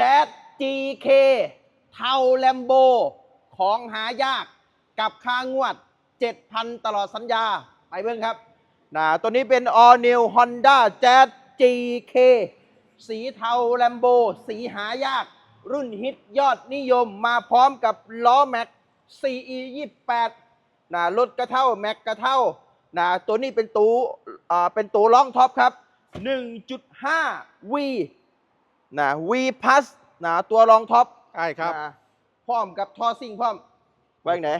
แจ๊ด GK เทาแลมโบ ของหายากกับค่างวด 7,000 ตลอดสัญญา ไปเบิ่งครับนะตัวนี้เป็น All New Honda Jazz GK สีเทาแลมโบ สีหายาก รุ่นฮิตยอดนิยมมาพร้อมกับล้อแม็ก CE 28นะรถกระเท่า แม็กกระเท่านะตัวนี้เป็นตูอ่าเป็นตูล่องท็อปครับ 1.5 V นะ V Plus นะตัวรองท็อปใช่ครับนะพร้อมกับท่อซิ่งพร้อมไว้ไหน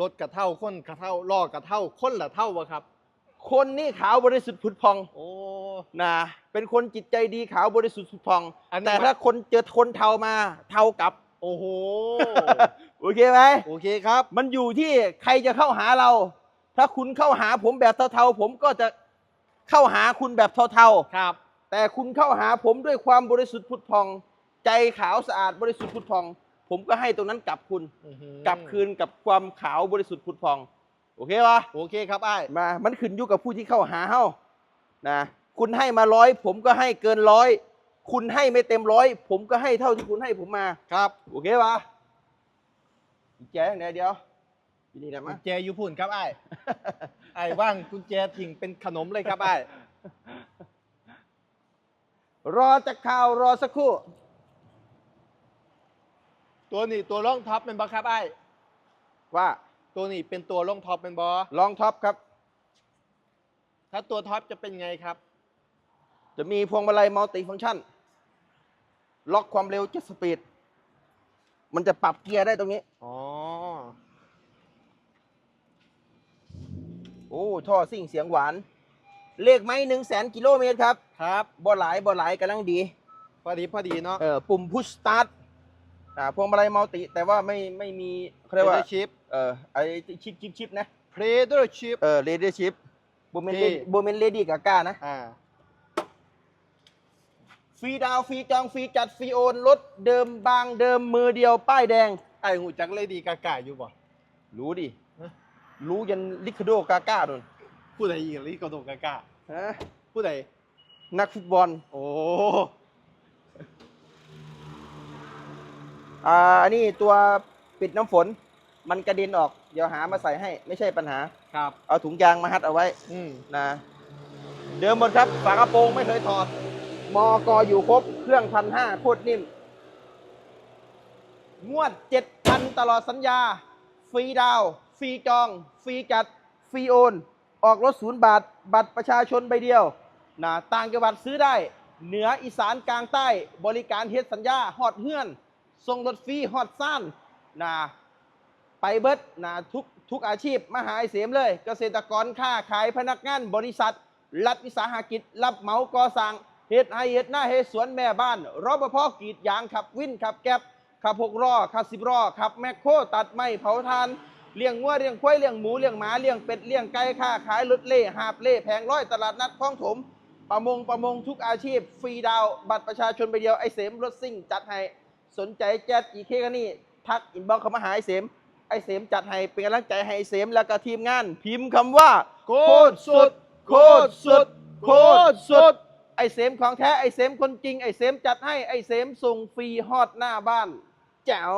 รถกระเท่าคนกระเท่าล้อกระเท่าคนละเท่าวะครับ คนนี่ขาวบริสุทธิ์ผุดพองโอ้ นะเป็นคนจิตใจดีขาวบริสุทธิ์ผุดพอง อันนี้ แต่ถ้าคนเจอคนเทามาเทากลับ โอ้โห โอเคไหม โอเคครับ มันอยู่ที่ใครจะเข้าหาเรา ถ้าคุณเข้าหาผมแบบเทาๆ ผมก็จะเข้าหาคุณแบบเทาครับๆ แต่คุณเข้าหาผมด้วยความบริสุทธิ์ผุดพอง ใจขาวสะอาดบริสุทธิ์ผุดพอง ผมก็ให้ตรงนั้นกลับคุณอื้อหือกลับคืนกับความขาวบริสุทธิ์ผุดพอง โอเคปะโอเคครับไอ้ายมา มันขึ้นอยู่กับผู้ที่เข้าหาเฮ้านะคุณให้มาร้อยผมก็ให้เกินร้อยคุณให้ไม่เต็มร้อยผมก็ให้เท่าที่คุณให้ผมมาครับโอเคปะแจ้งไหนเดียวทีนี่นะกุมาญแจอยูพุ่นครับไอ้ายไอ้ายว่างกุญแจทิ้งเป็นขนมเลยครับไอ้าย รอจะข่าวรอสักครู่ ตัวนี้ตัวร่องท็อปเป็นบอครับไอ้ายว่าตัวนี้เป็นตัวร่องท็อปเป็นบอลองท็อปครับ ถ้าตัวท็อปจะเป็นไงครับ จะมีพวงมาลัยมัลติฟังก์ชัน ล็อกความเร็วเจ็ดสปีด มันจะปรับเกียร์ได้ตรงนี้ อ๋อ โอ้ ท่อซิ่งเสียงหวาน เลขไม้หนึ่งแสนกิโลเมตรครับครับบ่หลายบ่หลายกำลังดีพอดีพอดีเนาะเออปุ่มพุชสตาร์ทอ่าพวงมาลัยมัลติแต่ว่าไม่ไม่มีเขาเรียกว่าชิปเออไอชิปชิปชิปนะเพลเดอร์ชิปเออเรด i ชิปโบเมนที่โบเมนเลดี้กาก้านะอ่าฟรีดาวน์ฟรีจองฟรีจัดฟรีโอนรถเดิมบางเดิมมือเดียวป้ายแดงไอ้หูจักเลยดีกากาอยู่บ่รู้ดิฮะรู้ยันลิคาโดกาก้าโดน ผู้ใดยิงลีกระโดดกากาฮะผู้ใดนักฟุตบอล โอ้อ่าอันนี้ตัวปิดน้ำฝน มันกระเด็นออก เดี๋ยวหามาใส่ให้ไม่ใช่ปัญหา ครับ เอาถุงยางมาฮัดเอาไว้อืมนะ เดิมหมดครับฝากระโปรงไม่เคยถอด มอกออยู่ครบ เครื่องพันห้าโคตรนิ่ม งวดเจ็ดพันตลอดสัญญา ฟรีดาวน์ฟรีจอง ฟรีจัด ฟรีโอน ออกรถศูนย์บาท บัตรประชาชนใบเดียวนะต่างจังหวัดซื้อได้ เหนืออีสานกลางใต้ บริการเฮ็ดสัญญาฮอดเฮือนส่งรถฟรีฮอดซ่านนะไปเบิดนะทุกทุกอาชีพมหาอเสียมเลย เกษตรกรค้าขายพนักงานบริษัท รัฐวิสาหกิจ รับเหมาก่อสร้างเฮ็ดไอเฮ็ดหน้าเฮ็ดสวนแม่บ้านรปภกรีดยางขับวินขับแก๊บขับหกล้อขับสิบล้อขับแมคโครตัดไม้เผาทาน เลี้ยงวัวเลี้ยงควายเลี้ยงหมูเลี้ยงหมาเลี้ยงเป็ดเลี้ยงไก่ค้าขายรถเล่หาบเล่แผงร้อยตลาดนัดคลองถม ประมงประมงทุกอาชีพ ฟรีดาว บัตรประชาชนไปเดียวไอเสมรถซิ่งจัดให้สนใจแจ๊ดอีเคกันนี่ทักอินบ็อกเข้ามาหาไอเสมไอเสมจัดให้เป็นกำลังใจให้ไอเสมแล้วก็ทีมงาน พิมพ์คำว่า โคตรสุด โคตรสุด โคตรสุด ไอเสมของแท้ไอเสมคนจริงไอเสมจัดให้ไอเสมส่งฟรีฮอดหน้าบ้าน แจ๋ว